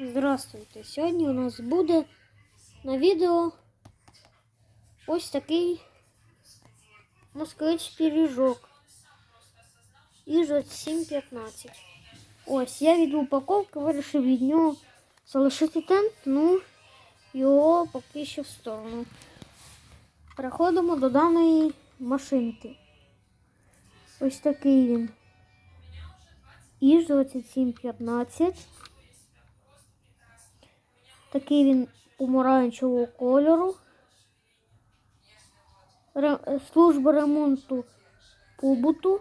Здравствуйте! Сьогодні у нас буде на відео ось такий москвич пиріжок. Іжо 715. Ось я від упаковки вирішив від нього залишити тент, ну його поки що в сторону. Переходимо до даної машинки. Ось такий він. Іж 2715. Такий він помаранчевого кольору. Служба ремонту побуту.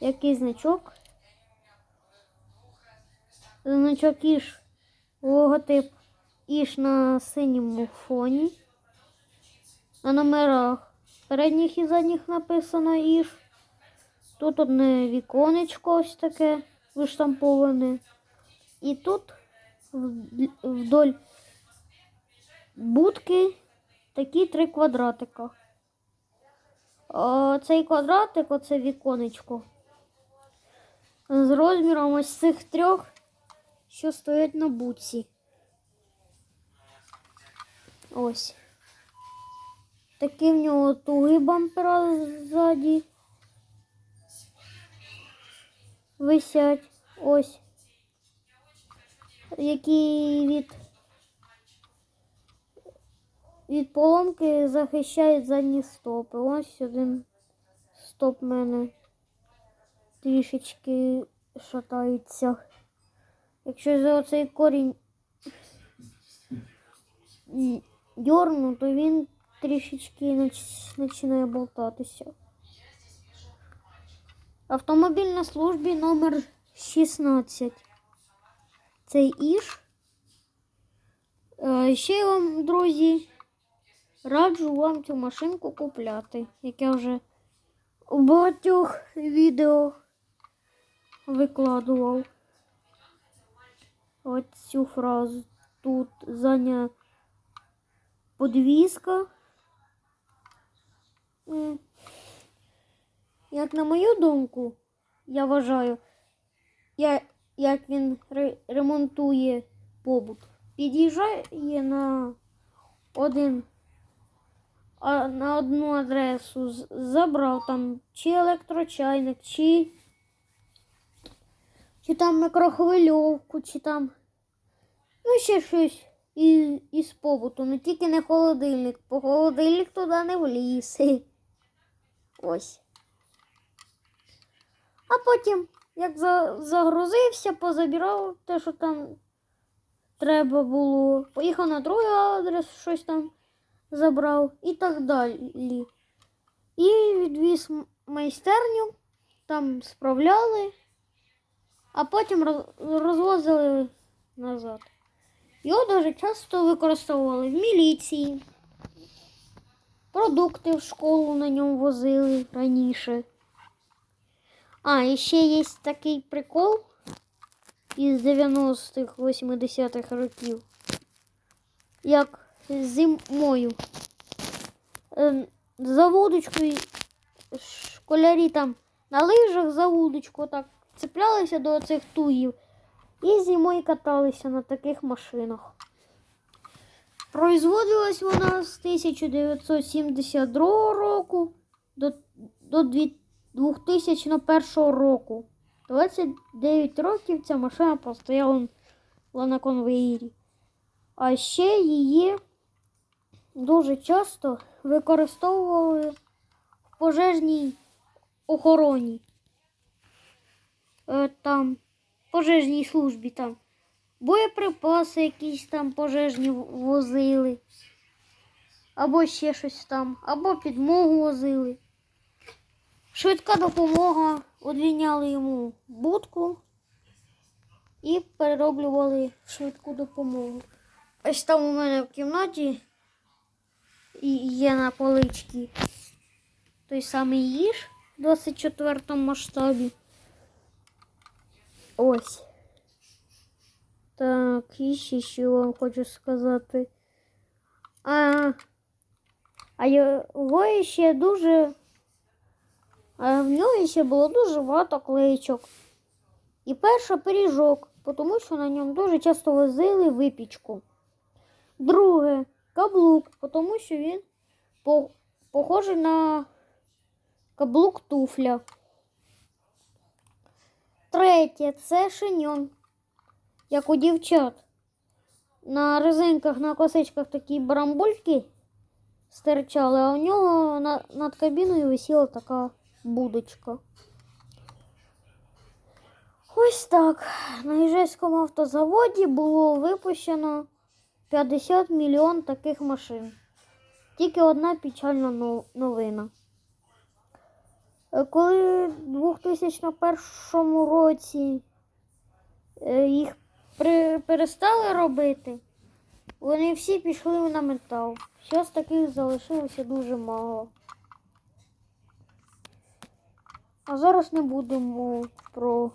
Який значок? Значок Іж. Логотип Іж на синьому фоні. На номерах передніх і задніх написано Іж. Тут одне віконечко ось таке виштамповане. І тут вдоль будки такі три квадратика. Цей квадратик, оце віконечко. З розміром ось цих трьох, що стоять на будці. Ось. Такий в нього тугий бампера ззаді. Висять. Ось які від, від поломки захищають задні стопи. Ось один стоп мене трішечки шатається. Якщо за оцей корінь дьорну, то він трішечки починає болтатися. Автомобіль на службі номер 16 цей іж. Е, Ще я вам, друзі, раджу вам цю машинку купляти, як я вже у багатьох відео викладував. Ось цю фразу. Тут задня подвіска. Як на мою думку, я вважаю, я, як він ремонтує побут. Під'їжджає на один а, на одну адресу, забрав там чи електрочайник, чи, чи там микрохвильовку, чи там ну ще щось із, із побуту. Ну тільки не холодильник, бо холодильник туди не вліз. Ось. А потім як за, загрузився, позабирав те, що там треба було. Поїхав на другий адрес, щось там забрав і так далі. І відвіз майстерню, там справляли, а потім розвозили назад. Його дуже часто використовували в міліції. Продукти в школу на ньому возили раніше. А, і ще є такий прикол із 90-х, 80-х років. Як зимою. Ем, За вудочкою школярі там на лижах за вудочку так цеплялися до цих туїв і зимою каталися на таких машинах. Производилась вона з 1972 року до, до 2001 року. 29 років ця машина постояла на конвеєрі. А ще її дуже часто використовували в пожежній охороні. Е, Там, пожежній службі там. Боєприпаси якісь там пожежні возили. Або ще щось там, або підмогу возили. Швидка допомога одвіняли йому будку і перероблювали швидку допомогу. Ось там у мене в кімнаті є на поличці той самий їж в 24 масштабі. Ось. Так, і ще що вам хочу сказати. А, а його ще дуже А в нього ще було дуже багато клеєчок. І перша пиріжок тому що на ньому дуже часто возили випічку. Друге каблук, тому що він похожий на каблук туфля. Третє це шиньон, як у дівчат. На резинках, на косичках такі барамбульки стирчали, а у нього на, над кабіною висіла така будочка. Ось так. На Іжевському автозаводі було випущено 50 мільйон таких машин. Тільки одна печальна новина. Коли в 2001 році е, їх перестали робити, вони всі пішли на метал. Зараз таких залишилося дуже мало. А зараз не будемо про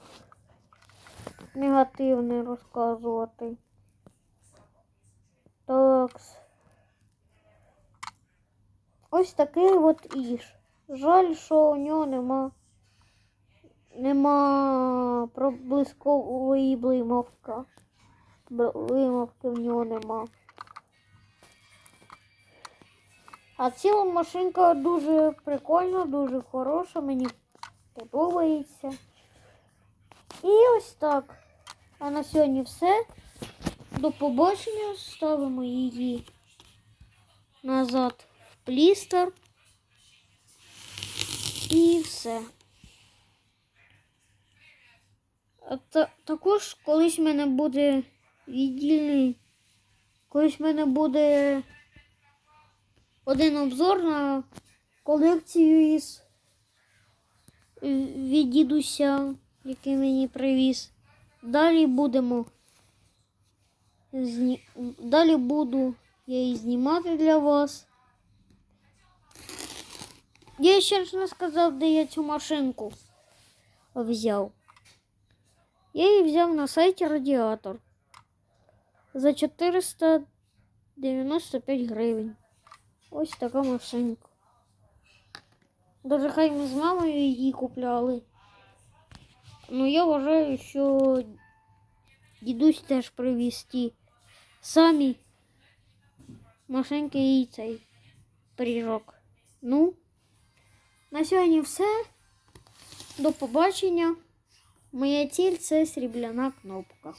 негативне розказувати. Так. Ось такий от іж. Жаль, що у нього нема. Нема проблискової блимавка. Блимавки в нього нема. А ціла машинка дуже прикольна, дуже хороша, мені подобається. І ось так. А на сьогодні все. До побачення. Ставимо її назад в плістер. І все. Та, також колись в мене буде віддільний, колись в мене буде один обзор на колекцію із від дідуся, який мені привіз. Далі будемо далі буду я її знімати для вас. Я ще ж не сказав, де я цю машинку взяв. Я її взяв на сайті Радіатор за 495 гривень. Ось така машинка. Даже хай ми з мамою її купляли. Ну я вважаю, що дідусь теж привіз ті самі машинки і цей пиріжок. Ну, на сьогодні все. До побачення. Моя ціль це срібляна кнопка.